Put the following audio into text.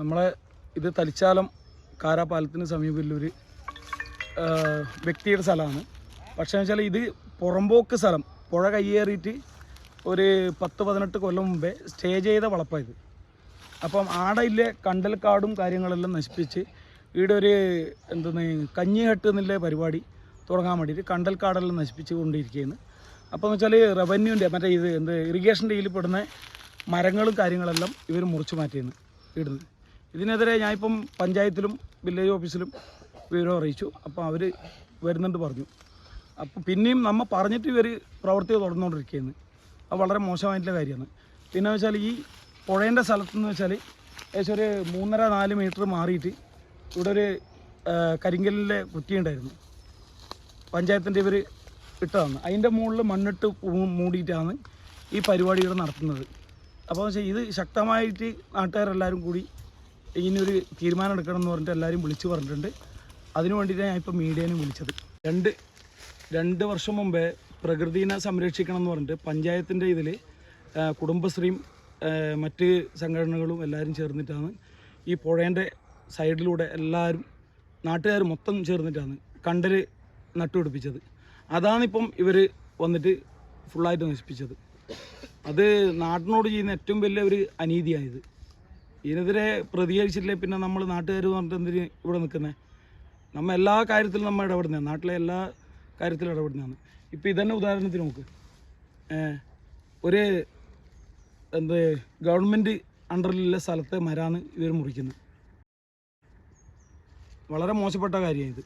നമ്മളെ ഇത് തലിച്ചാലം കാരാപാലത്തിന് സമീപമുള്ളൊരു വ്യക്തിയുടെ സ്ഥലമാണ്. പക്ഷേ വെച്ചാൽ ഇത് പുറമ്പോക്ക് സ്ഥലം. പുഴ കയ്യേറിയിട്ട് ഒരു പത്ത് പതിനെട്ട് കൊല്ലം മുമ്പേ സ്റ്റേ ചെയ്ത വളപ്പായത് അപ്പം ആടയിലെ കണ്ടൽക്കാടും കാര്യങ്ങളെല്ലാം നശിപ്പിച്ച് ഇവിടെ ഒരു എന്തെന്ന് കഞ്ഞിഹട്ട് എന്നുള്ള പരിപാടി തുടങ്ങാൻ വേണ്ടിയിട്ട് കണ്ടൽക്കാടെല്ലാം നശിപ്പിച്ച് കൊണ്ടിരിക്കുകയാണ്. അപ്പോൾ എന്ന് വെച്ചാൽ റവന്യൂന്റെ മറ്റേ ഇത് എന്ത് ഇറിഗേഷന്റെ ഇതിൽ പെടുന്ന മരങ്ങളും കാര്യങ്ങളെല്ലാം ഇവർ മുറിച്ച് മാറ്റിയെന്ന് ഇടുന്നത്. ഇതിനെതിരെ ഞാനിപ്പം പഞ്ചായത്തിലും വില്ലേജ് ഓഫീസിലും വിവരം അറിയിച്ചു. അപ്പോൾ അവർ വരുന്നുണ്ട് പറഞ്ഞു. അപ്പോൾ പിന്നെയും നമ്മൾ പറഞ്ഞിട്ട് ഇവർ പ്രവർത്തി തുടർന്നുകൊണ്ടിരിക്കുകയാണ്. അത് വളരെ മോശമായിട്ടുള്ള കാര്യമാണ്. പിന്നെ വെച്ചാൽ ഈ പുഴേന്റെ സ്ഥലത്തെന്ന് വെച്ചാൽ ഏകദേശം ഒരു മൂന്നര നാല് മീറ്റർ മാറിയിട്ട് ഇവിടെ ഒരു കരിങ്കലിലെ കുറ്റിയുണ്ടായിരുന്നു പഞ്ചായത്തിന്റെ ഇവർ ഇട്ടതാണ്. അതിന്റെ മുകളിൽ മണ്ണിട്ട് മൂടിയിട്ടാണ് ഈ പരിപാടി ഇവിടെ നടത്തുന്നത്. അപ്പോൾ വെച്ചാൽ ഇത് ശക്തമായിട്ട് നാട്ടുകാരെല്ലാവരും കൂടി ഇതിനൊരു തീരുമാനം എടുക്കണം എന്ന് പറഞ്ഞിട്ട് എല്ലാവരും വിളിച്ചു പറഞ്ഞിട്ടുണ്ട്. അതിനു വേണ്ടിയിട്ടാണ് ഞാൻ ഇപ്പോൾ മീഡിയനെ വിളിച്ചത്. രണ്ട് രണ്ട് വർഷം മുമ്പേ പ്രകൃതിനെ സംരക്ഷിക്കണം എന്ന് പറഞ്ഞിട്ട് പഞ്ചായത്തിന്റെ ഇതിൽ കുടുംബശ്രീയും മറ്റ് സംഘടനകളും എല്ലാവരും ചേർന്നിട്ടാണ് ഈ പുഴേന്റെ സൈഡിലൂടെ എല്ലാവരും നാട്ടുകാർ മൊത്തം ചേർന്നിട്ടാണ് കണ്ടൽ നട്ടുപിടിപ്പിച്ചത്. അതാണിപ്പം ഇവർ വന്നിട്ട് ഫുള്ളായിട്ട് നശിപ്പിച്ചത്. അത് നാട്ടിനോട് ചെയ്യുന്ന ഏറ്റവും വലിയ ഒരു അനീതിയായത്. ഇതിനെതിരെ പ്രതികരിച്ചില്ലേ പിന്നെ നമ്മൾ നാട്ടുകാർ പറഞ്ഞിട്ട് എന്തിന് ഇവിടെ നിൽക്കുന്നത് നമ്മൾ എല്ലാ കാര്യത്തിലും നമ്മൾ ഇടപെടുന്നതാണ് നാട്ടിലെ എല്ലാ കാര്യത്തിലും ഇടപെടുന്നതാണ്. ഇപ്പോൾ ഇതന്നെ ഉദാഹരണത്തിന് നോക്ക്. ഒരു എന്ത് ഗവൺമെന്റ് അണ്ടറിലുള്ള സ്ഥലത്തെ മരാണ് ഇവർ മുറിക്കുന്നത് വളരെ മോശപ്പെട്ട കാര്യമാണ് ഇത്.